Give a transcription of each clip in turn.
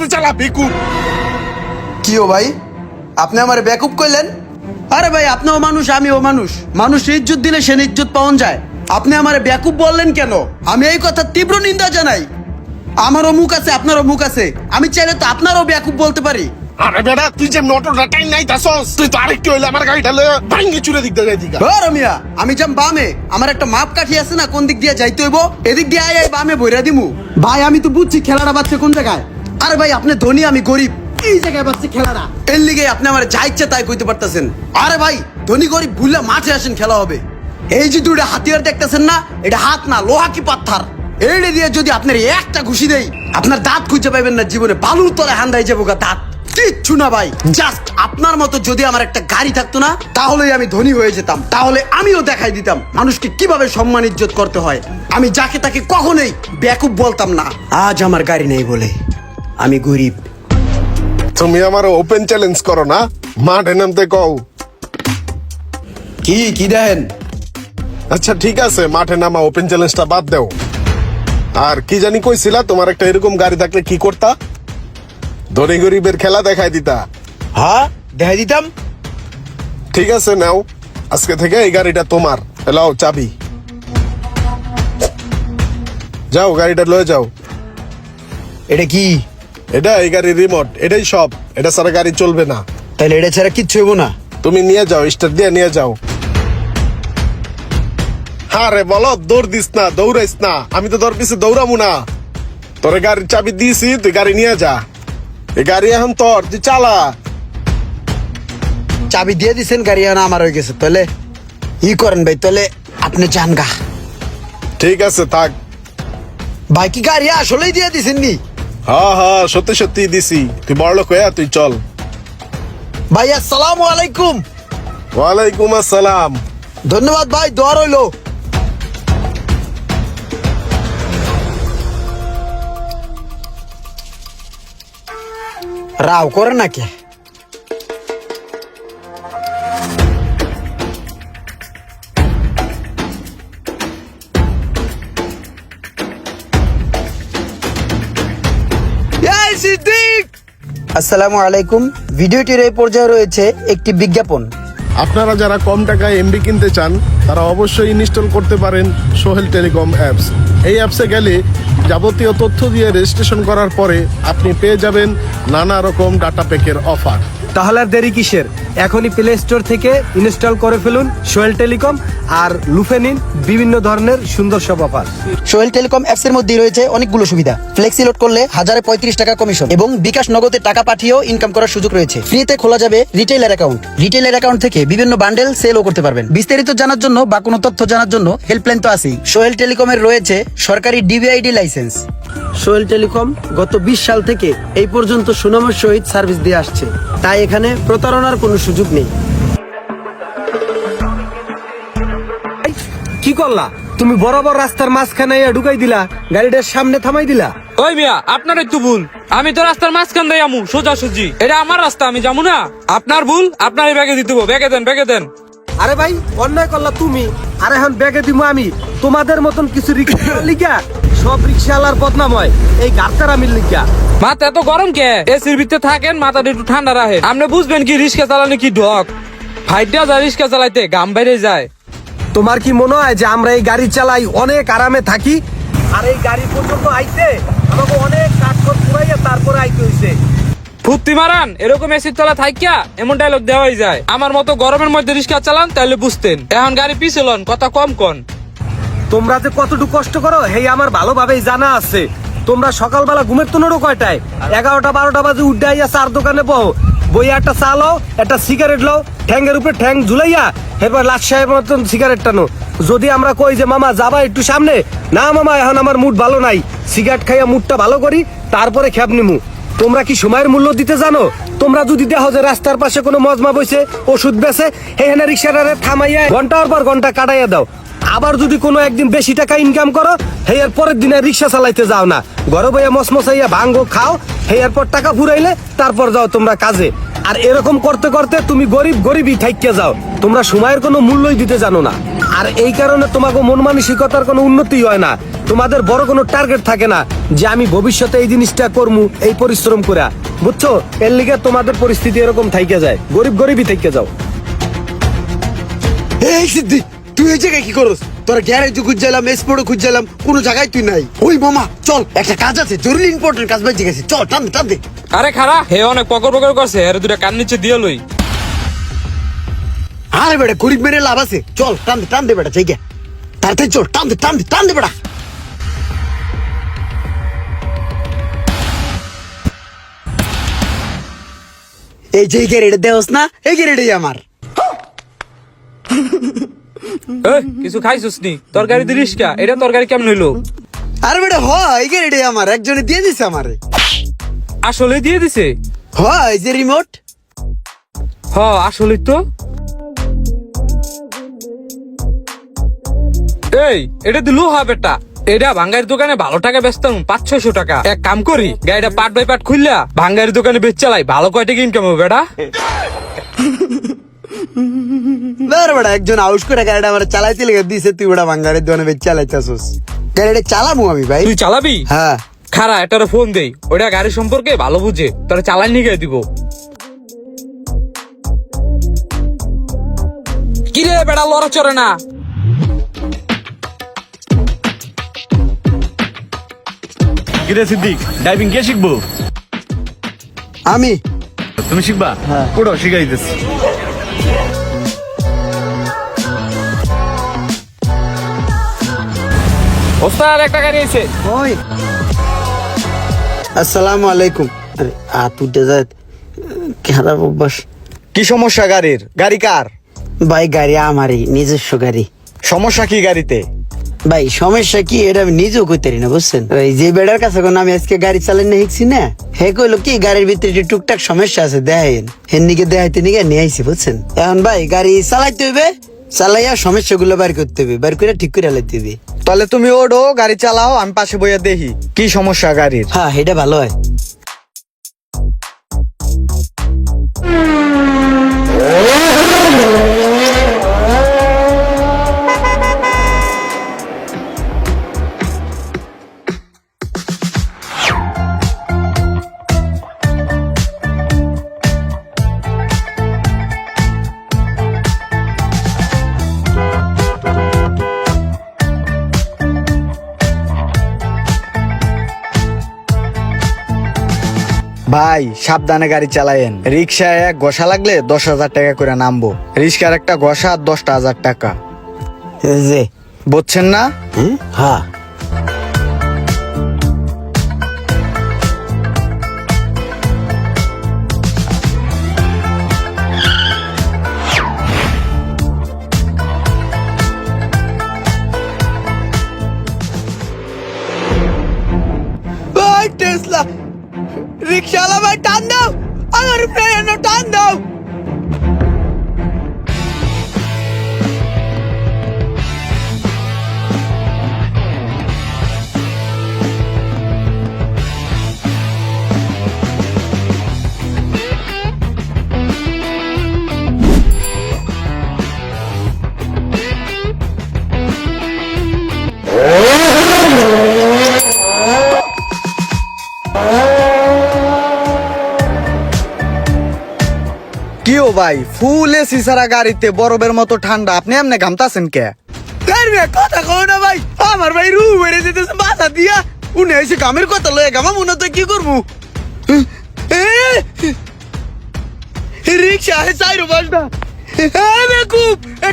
আস্তে চালা বেকুব কি ও ভাই? আপনি আমার ব্যাকুপ করলেন? আরে ভাই আপনিও মানুষ আমিও মানুষ। মানুষ ইজ্জত দিলে সে ইজ্জত পাওয়া যায়। আপনি আমার ব্যাকুপ বললেন কেন? আমি এই কথা তীব্র নিন্দা জানাই। আমারও মুখ আছে আপনারও মুখ আছে। আমি চাইলে তো আপনারও ব্যাকুপ বলতে পারি। আরে বেটা তুই যে মোটরটা টাইম নাই তাসস তুই তো আরেকটু হইলে আমার গাড়িটা লয়ে ভাঙ্গে চুরে দিক দিয়ে দিকা ও রমিয়া আমি যাম বামে। আমার একটা মাপ কাঠি আছে না কোন দিক দিয়ে যাইতে হইব? এদিক দিয়ে আয় আয় বামে বইরা দিমু। ভাই আমি তো বুঝছি খেলাটা বাচ্চা কোন জায়গায়? আরে ভাই, আপনি ধনী, আমি গরিব। এই জায়গায় বাচ্চা খেলাটা। এর লিগে আপনি আমার যা ইচ্ছা তাই কইতে পারতেছেন। আরে ভাই, ধনী, গরিব ভুললে মাঠে আসেন, খেলা হবে। এই যে দুইটা হাতিয়ার দেখতেছেন না, এটা হাত না, লোহা কি পাথর এইটা দিয়ে যদি আপনার একটা ঘুষি দেই, আপনার দাঁত খুঁজে পাইবেন না জীবনে। বালুর তলে হান্দাই যাব গা দাঁত। কিচ্ছু না ভাই জাস্ট আপনার মতো যদি আমার একটা গাড়ি থাকতো না, তাহলেই আমি ধনী হয়ে যেতাম। তাহলে আমিও দেখাই দিতাম, মানুষকে কীভাবে সম্মান, ইজ্জত করতে হয়। আমি যাকে তাকে কখনোই ব্যাকুব বলতাম না। আজ আমার গাড়ি নেই বলে। আমি গরিব। তুমি আমার ওপেন চ্যালেঞ্জ করো না মাঠে নামতে কও। কি কি দেখেন? আচ্ছা ঠিক আছে মাঠে নামা ওপেন চ্যালেঞ্জটা বাদ দেও। আর কি জানি কইছিলা তোমার একটা এরকম গাড়ি থাকলে কি করতা? ধনী গরিবের খেলা দেখাই দিতা। হ্যাঁ দেখাই দিতাম? ঠিক আছে নাও। আজকে থেকে এই গাড়িটা তোমার। এলাও চাবি। যাও গাড়িটা লয়ে যাও। এটা কি? এটা এই গাড়ির রিমোট এটাই সব। এটা ছাড়া গাড়ি চলবে না। তাহলে এটা ছাড়া কিচ্ছু হইব না। তুমি নিয়ে যাও স্টার দিয়ে নিয়ে যাও। হ্যাঁ রে বলো দৌড় দিস না দৌড়াইস না। আমি তো তোর পিছে দৌড়ামু না। তোর গাড়ির চাবি দিয়েছি তুই গাড়ি নিয়ে যা। এই গাড়ি এখন তোর তুই চালা। চাবি দিয়ে দিছেন গাড়ি এখন আমার হয়ে গেছে। তাহলে ই করেন ভাই তাহলে আপনি যান গা। ঠিক আছে থাক। ভাই কি গাড়ি আসলেই দিয়ে দিছেন নি? হ্যাঁ হ্যাঁ সত্যি সত্যি দিছি। তুই বড় লোক হয়ে তুই চল। ভাই আসসালামু আলাইকুম। ওয়ালাইকুম আসসালাম। ধন্যবাদ ভাই দোয়া রইল। রাও করে নাকি? আসসালামু আলাইকুম। ভিডিওটির এই পর্যায়ে রয়েছে একটি বিজ্ঞাপন। আপনারা যারা কম টাকায় এমবি কিনতে চান তারা অবশ্যই ইনস্টল করতে পারেন সোহেল টেলিকম অ্যাপস। এই অ্যাপসে গেলে যাবতীয় তথ্য দিয়ে রেজিস্ট্রেশন করার পরে আপনি পেয়ে যাবেন নানা রকম ডাটা প্যাকের অফার তাহলে আর দেরি কিসের? এখনই প্লে স্টোর থেকে ইনস্টল করে ফেলুন সোয়েল টেলিকম আর লুফে নিন বিভিন্ন ধরনের সুন্দর সব অফার সোহেল টেলিকম অ্যাপস এর মধ্যে রয়েছে অনেকগুলো সুবিধা। ফ্লেক্সি লোড করলে হাজারে পঁয়ত্রিশ টাকা কমিশন এবং বিকাশ নগদে টাকা পাঠিয়েও ইনকাম করার সুযোগ রয়েছে। ফ্রিতে খোলা যাবে রিটেইলার অ্যাকাউন্ট রিটেইলার অ্যাকাউন্ট থেকে বিভিন্ন বান্ডেল সেলও করতে পারবেন। বিস্তারিত জানার জন্য বা কোনো তথ্য জানার জন্য হেল্পলাইন তো আছেই। সোহেল টেলিকমের রয়েছে সরকারি ডিবিআইডি লাইসেন্স সোহেল টেলিকম গত বিশ সাল থেকে এই পর্যন্ত সুনামের সহিত সার্ভিস দিয়ে আসছে। তাই এখানে প্রতারণার কোনো সুযোগ নেই। কি করলা? তুমি বরাবর রাস্তার মাঝখানে আইয়া ঢুকাই দিলা গাড়িটার সামনে থামাই দিলা। ওই মিয়া আপনার একটু ভুল। আমি তো রাস্তার মাঝখান দিয়ে আমু সোজা সুজি এটা আমার রাস্তা আমি যাব না। আপনার ভুল আপনার ব্যাগে দিতে ব্যাগে দেন ব্যাগে দেন। আরে ভাই অন্যায় করলা তুমি। আর এখন ব্যাগে দিব আমি। তোমাদের মতন কিছু রিক্সা লিখা সব রিক্সাওয়ালার বদনাম হয় এই গাড়তার আমি লিখা মাথা এত গরম কে? এসির ভিতরে থাকেন মাথাটা একটু ঠান্ডা রাখে। আপনি বুঝবেন কি রিক্সা চালানো কি ঢক ফাইটটা যায় রিক্সা চালাইতে গাম বাইরে যায়। তোমার কি মনে হয় যে আমরা এই গাড়ি চালাই অনেক আরামে থাকি? আর এই গাড়ি পর্যন্ত আইতে আমাকে অনেক কাঠখড় পুরাইয়া তারপরে আইতে হইছে। ফুর্তি মারান, এরকম এসির তলা থাইকা এমন ডায়লগ দেওয়াই যায়। আমার মতো গরমের মধ্যে রিক্সা চালান তাহলে বুঝতেন। এখন গাড়ি পিছলন কথা কম কন। তোমরা যে কতটুকু কষ্ট করো, হেই আমার ভালোভাবেই জানা আছে। তোমরা সকালবেলা ঘুমের তো নড়ো কয়টায়? এগারোটা, বারোটা বাজে উঠে আইয়া চার দোকানে বহ। বইয়া একটা চা লও, একটা সিগারেট লও, ঠ্যাঙ্গের উপরে ঠ্যাং ঝুলাইয়া এরপর লাট সাহেবের মতন সিগারেট টানো। যদি আমরা কই যে, মামা, যাবা একটু সামনে? না, মামা, এখন আমার মুড ভালো নাই। সিগারেট খাইয়া মুডটা ভালো করি, তারপরে খ্যাপ নিমু। তোমরা কি সময়ের মূল্য দিতে জানো? তোমরা যদি দেখো যে রাস্তার পাশে কোনো মজমা বইছে, ওষুধ বেছে এখানে রিক্সাটারে থামাইয়া ঘণ্টার পর ঘণ্টা কাটাইয়া দাও। আবার যদি কোনো একদিন বেশি টাকা ইনকাম করো হেয়ার পরের দিনে রিক্সা চালাইতে যাও না। গরম বইয়া মসমসাইয়া ভাঙ্গো, খাও হেয়ার পর টাকা ফুরাইলে, তারপর যাও তোমরা কাজে। আর এরকম করতে করতে তুমি গরিব গরিবই থাইকে যাও। তোমরা সময়ের কোনো মূল্যই দিতে জানো না। আর এই কারণে তোমাকে মন মানসিকতার কোনো উন্নতি হয় না। তোমাদের বড় কোনো টার্গেট থাকে না যে আমি ভবিষ্যতে এই জিনিসটা করমু, এই পরিশ্রম করে বুঝছ? এর লিগে তোমাদের পরিস্থিতি এরকম থাইকে যায়। গরিব গরিবই থাইকে যাও। এই সিদ্ধি, তুই এই জায়গায় কি করস? তোর গ্যারেজ খুঁজছিলাম এসপোর্টও খুঁজছিলাম কোনো জায়গায় তুই নাই। ওই মামা চল একটা কাজ আছে জরুরি ইম্পর্টেন্ট কাজ বাজে গেছে। চল টান দে টান দে। আরে খারা হে অনেক পকর পকর করছে এর দুটা কান নিচে দিয়ে লই। আরে বেটা গরিব মেরে লাভ আছে। চল টান দে টান দে বেটা জায়গা। তাড়াতাড়ি চল টান দে টান দে টান দে বেটা। এই যে গ্যারেডে দেওস না এই গ্যারেডেই আমার। কিছু খাইছিস নি? তরকারি দি রিস্কা এটা তরকারি কেমন হইল? আরে বেটা হ এই গ্যারেডে আমার একজনে দিয়ে দিছে আমারে। আসলে দিয়ে দিছে? হ এই যে রিমোট হ আসলে তো। এই এটা দিলু হা বেটা। এটা ভাঙ্গার দোকানে ভালো টাকা বেচতাম পাঁচ ছয়শো টাকা। এক কাম করি গাড়িটা পাট বাই পাট খুললা ভাঙ্গার দোকানে বেচ চালাই ভালো কয় টাকা ইনকাম হবে বেটা? আরে বেটা একজন আউস করে গাড়িটা আমার চালাইতে লেগে দিছে তুই ওটা বাঙ্গারের দোকানে বেচ চালাইতেছিস। গাড়িটা চালামু আমি ভাই। তুই চালাবি? হ্যাঁ। খারা এটার ফোন দেই। ওইটা গাড়ি সম্পর্কে ভালো বুঝে। তোরা চালাই নিয়ে দিব। কিরে বেড়া লড়া চড়ে না? কিরে সিদ্দিক ড্রাইভিং কে শিখব? আমি। তুমি শিখবা? হ্যাঁ। পুরো শিখাই দিতেছি ওস্তাদ একটা গাড়ি এসে ওই আসসালামু আলাইকুম। আরে আ তুই যা খারাপ অভ্যাস। কি সমস্যা গাড়ির? গাড়ি কার? ভাই গাড়ি আমারই নিজস্ব গাড়ি। সমস্যা কি গাড়িতে? ভাই সমস্যা কি এটা আমি নিজেও কইতে পারি না বুঝছেন? ওই যে বেড়ার কাছে কোন আমি আজকে গাড়ি চালাই না শিখছি না? হে কইলো কি গাড়ির ভিতরে টুকটাক সমস্যা আছে দেখাইন হেন নিকে দেখাইতে নিকে নিয়ে আইছি বুঝছেন? এখন ভাই গাড়ি চালাইতে হইবে চালাইয়া সমস্যাগুলো বের করতে হবে বের করে ঠিক করে লাইতে হবে তাহলে তুমি ওডো গাড়ি চালাও আমি পাশে বইয়া দেখি কি সমস্যা গাড়ির? হ্যাঁ এটা ভালো হয়। ভাই সাবধানে গাড়ি চালায়েন। রিক্সায় এক ঘষা লাগলে দশ হাজার টাকা করে নামবো। রিক্সার একটা ঘষা আর দশটা হাজার টাকা। এই যে। বুঝছেন না? হুম? হ্যাঁ। টেসলা। রিক্সাওয়ালা ভাই টান দাও আমার এনে টান দাও। ভাই ফুল এসি সারা গাড়িতে বরফের মতো ঠান্ডা। আপনি এমনি ঘামতাছেন কে? কথা কও না ভাই আমার ভাই রু মেরে যেতেছে বাসা দিয়া। উনি এসে কামের কথা লয়ে গামা মনে তো কি করব? রিক্সা হে চাইরো বাসটা। বেকুব এ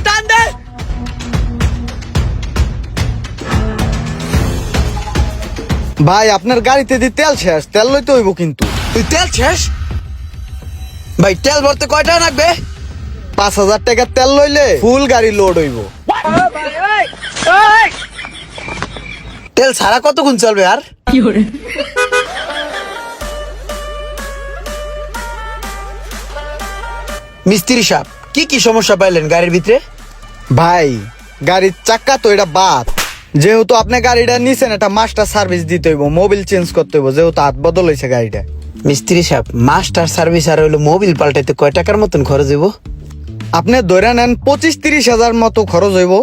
ভাই আপনার গাড়িতে দি তেল শেষ তেল লইতে হইব কিন্তু। তেল শেষ? ভাই তেল ভরতে কয়টা লাগবে? পাঁচ হাজার টাকা তেল লইলে ফুল গাড়ি লোড হইব। তেল ছাড়া কতক্ষণ চলবে আর? মিস্ত্রি সাহেব কি কি সমস্যা পাইলেন গাড়ির ভিতরে? ভাই গাড়ির চাক্কা তো এটা বাদ। যেহেতু আপনি গাড়িটা নিছেন এটা মাস্টার সার্ভিস দিতে হইব মোবিল চেঞ্জ করতে হইব যেহেতু হাত বদল হয়েছে গাড়িটা। মিস্ত্রি সাহেব মাস্টার সার্ভিস আর হইল মোবিল পাল্টাইতে কয় টাকার মতন খরচ হইব? আপনি ধরে নেন পঁচিশ তিরিশ হাজার মতো খরচ হইব।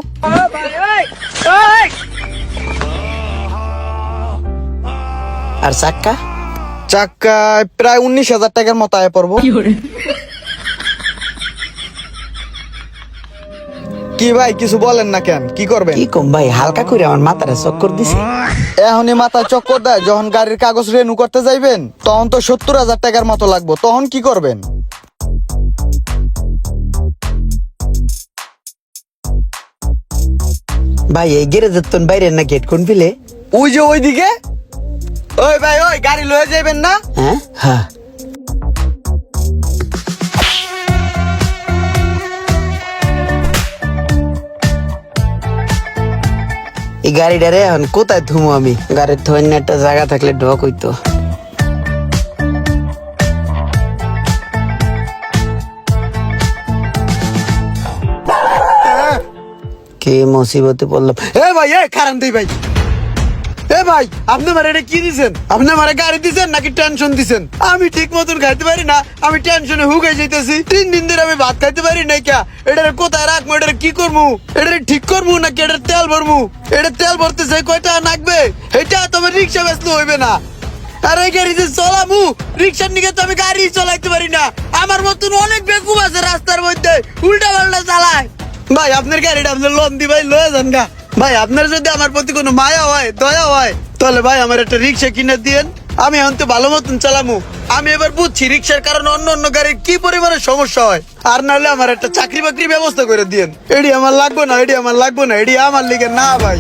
আর চাক্কা? চাক্কায় প্রায় উনিশ হাজার টাকার মতো আয় পড়ব। কি ভাই কিছু বলেন না কেন? কি করবেন? কি কম ভাই হালকা করে আমার মাথাটা চক্কর দিছে। এখনই মাথা চক্কর দেয় যখন গাড়ির কাগজ রেনু করতে যাইবেন তখন তো সত্তর হাজার টাকার মতো লাগবো তখন কি করবেন? ভাই এই গ্যারেজের তোন বাইরে না গেট কোন পিলে ওই যে ওইদিকে? ওই ভাই ওই গাড়ি লয়ে যাইবেন না? হ্যাঁ? হ্যাঁ। এই গাড়িটারে এখন কোথায় ধুমো আমি? গাড়ির ধন্য একটা জায়গা থাকলে ঢক হইতো। কে মুসিবতে পড়লাম এ ভাই এ কারণ দেই ভাই। ভাই, আপনি আমার এটা কি দিছেন? আপনি আমার গাড়ি দিছেন নাকি টেনশন দিছেন? আমি ঠিক মতন খাইতে পারি না, আমি টেনশনে হুগাই যাইতেছি। তিন দিন ধরে আমি ভাত খাইতে পারি নাই কা। এটারে কোথায় রাখব? এটারে কি করব? এটারে ঠিক করব নাকি এটার তেল ভরবো? এটা তেল ভরতে যাই কয়টা লাগবে এটা তোমার রিক্সা ব্যস্ত হইবে না। আর এই গাড়ি যে চলামু, রিক্সার নিকে তো আমি গাড়ি চালাইতে পারি না। আমার মতন অনেক বেকুব আছে রাস্তার মধ্যে উল্টা পাল্টা চালায়। ভাই, আপনার গাড়িটা আপনার লোন দি ভাই লয়ে যান গা। ভাই, আপনার যদি আমার প্রতি কোনো মায়া হয়, দয়া হয়, তাহলে ভাই আমার একটা রিক্সা কিনে দিয়েন। আমি এখন তো ভালো মতন চালামু। আমি এবার বুঝছি রিক্সার কারণে অন্য অন্য গাড়ির কি পরিমাণে সমস্যা হয়। আর নাহলে আমার একটা চাকরি বাকরি ব্যবস্থা করে দিয়েন। এডি আমার লাগবে না, এডি আমার লাগবে না, এডি আমার লিগে না ভাই।